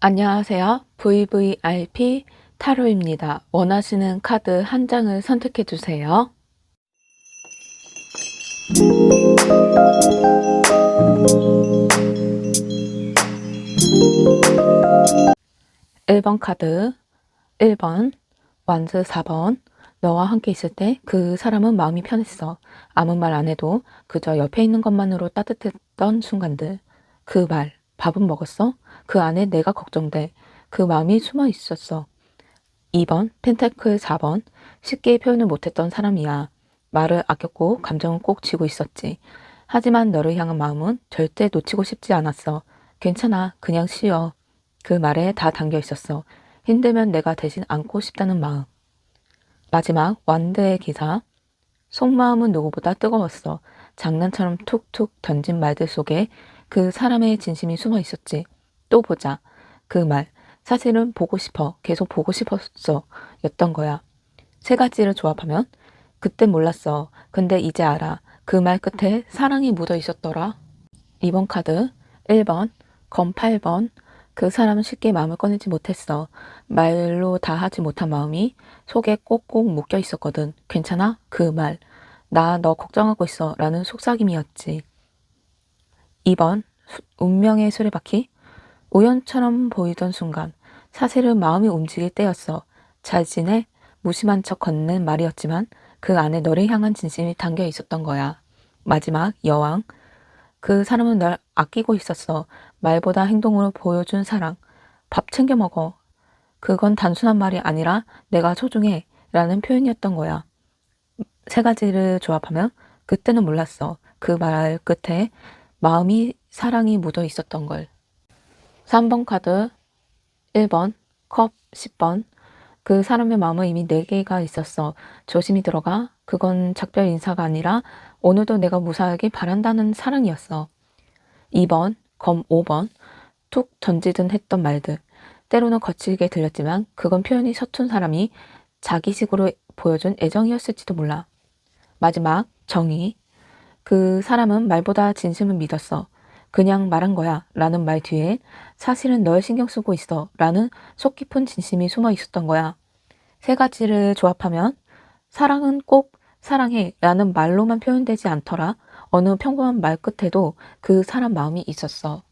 안녕하세요. VVIP 타로입니다. 원하시는 카드 한 장을 선택해 주세요. 1번 카드 1번 완즈 4번 너와 함께 있을 때 그 사람은 마음이 편했어. 아무 말 안 해도 그저 옆에 있는 것만으로 따뜻했던 순간들. 그 말, 밥은 먹었어? 그 안에 내가 걱정돼. 그 마음이 숨어 있었어. 2번 펜타클 4번 쉽게 표현을 못했던 사람이야. 말을 아꼈고 감정은 꼭 쥐고 있었지. 하지만 너를 향한 마음은 절대 놓치고 싶지 않았어. 괜찮아. 그냥 쉬어. 그 말에 다 담겨 있었어. 힘들면 내가 대신 안고 싶다는 마음. 마지막 완드의 기사. 속마음은 누구보다 뜨거웠어. 장난처럼 툭툭 던진 말들 속에 그 사람의 진심이 숨어 있었지. 또 보자. 그 말. 사실은 보고 싶어. 계속 보고 싶었어. 였던 거야. 세 가지를 조합하면 그때 몰랐어. 근데 이제 알아. 그 말 끝에 사랑이 묻어 있었더라. 2번 카드 1번 검 8번 그 사람은 쉽게 마음을 꺼내지 못했어. 말로 다 하지 못한 마음이 속에 꼭꼭 묶여 있었거든. 괜찮아? 그 말. 나 너 걱정하고 있어. 라는 속삭임이었지. 2번 운명의 수레바퀴 우연처럼 보이던 순간 사실은 마음이 움직일 때였어. 잘 지내? 무심한 척 건넨 말이었지만 그 안에 너를 향한 진심이 담겨 있었던 거야. 마지막 여왕 그 사람은 널 아끼고 있었어. 말보다 행동으로 보여준 사랑. 밥 챙겨 먹어. 그건 단순한 말이 아니라 내가 소중해. 라는 표현이었던 거야. 세 가지를 조합하면 그때는 몰랐어. 그 말 끝에 마음이 사랑이 묻어 있었던 걸. 3번 카드 1번 컵 10번 그 사람의 마음은 이미 4개가 있었어. 조심히 들어가. 그건 작별 인사가 아니라 오늘도 내가 무사하길 바란다는 사랑이었어. 2번 검 5번 툭 던지든 했던 말들. 때로는 거칠게 들렸지만 그건 표현이 서툰 사람이 자기식으로 보여준 애정이었을지도 몰라. 마지막 정의. 그 사람은 말보다 진심을 믿었어. 그냥 말한 거야. 라는 말 뒤에 사실은 널 신경 쓰고 있어. 라는 속 깊은 진심이 숨어 있었던 거야. 세 가지를 조합하면 사랑은 꼭 사랑해. 라는 말로만 표현되지 않더라. 어느 평범한 말 끝에도 그 사람 마음이 있었어.